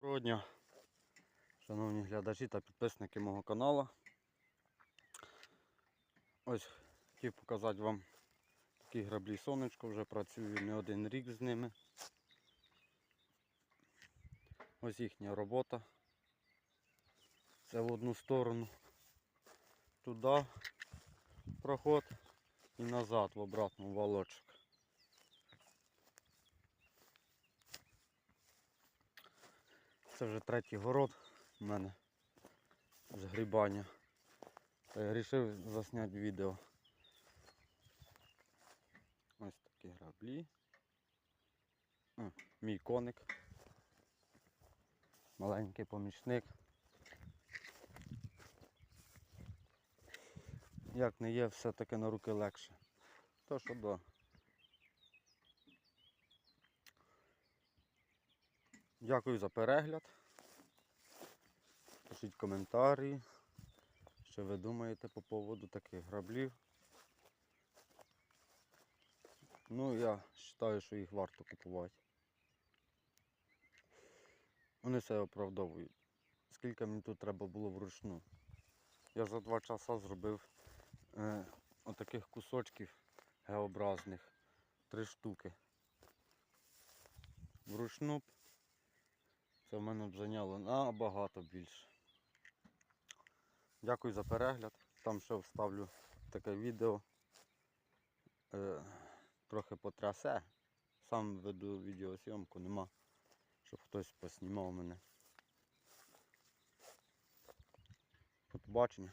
Доброго дня, шановні глядачі та підписники мого каналу. Ось хотів показати вам такі граблі сонечко, вже працюю не один рік з ними. Ось їхня робота. Це в одну сторону. Туди проход і назад в обратну волочок. Це вже третій город у мене з грибання. Та я вирішив засняти відео. Ось такі граблі. А, мій коник. Маленький помічник. Як не є, все-таки на руки легше. То що да. Дякую за перегляд. Пишіть коментарі, що ви думаєте по поводу таких граблів. Ну, я вважаю, що їх варто купувати. Вони все оправдовують. Скільки мені тут треба було вручну. Я за два часа зробив е, отаких кусочків геобразних. Три штуки. Вручну це в мене б зайняло набагато більше. Дякую за перегляд. Там ще вставлю таке відео. Е, трохи потрясе. Сам веду відеосйомку, нема, щоб хтось поснімав мене. Побачення.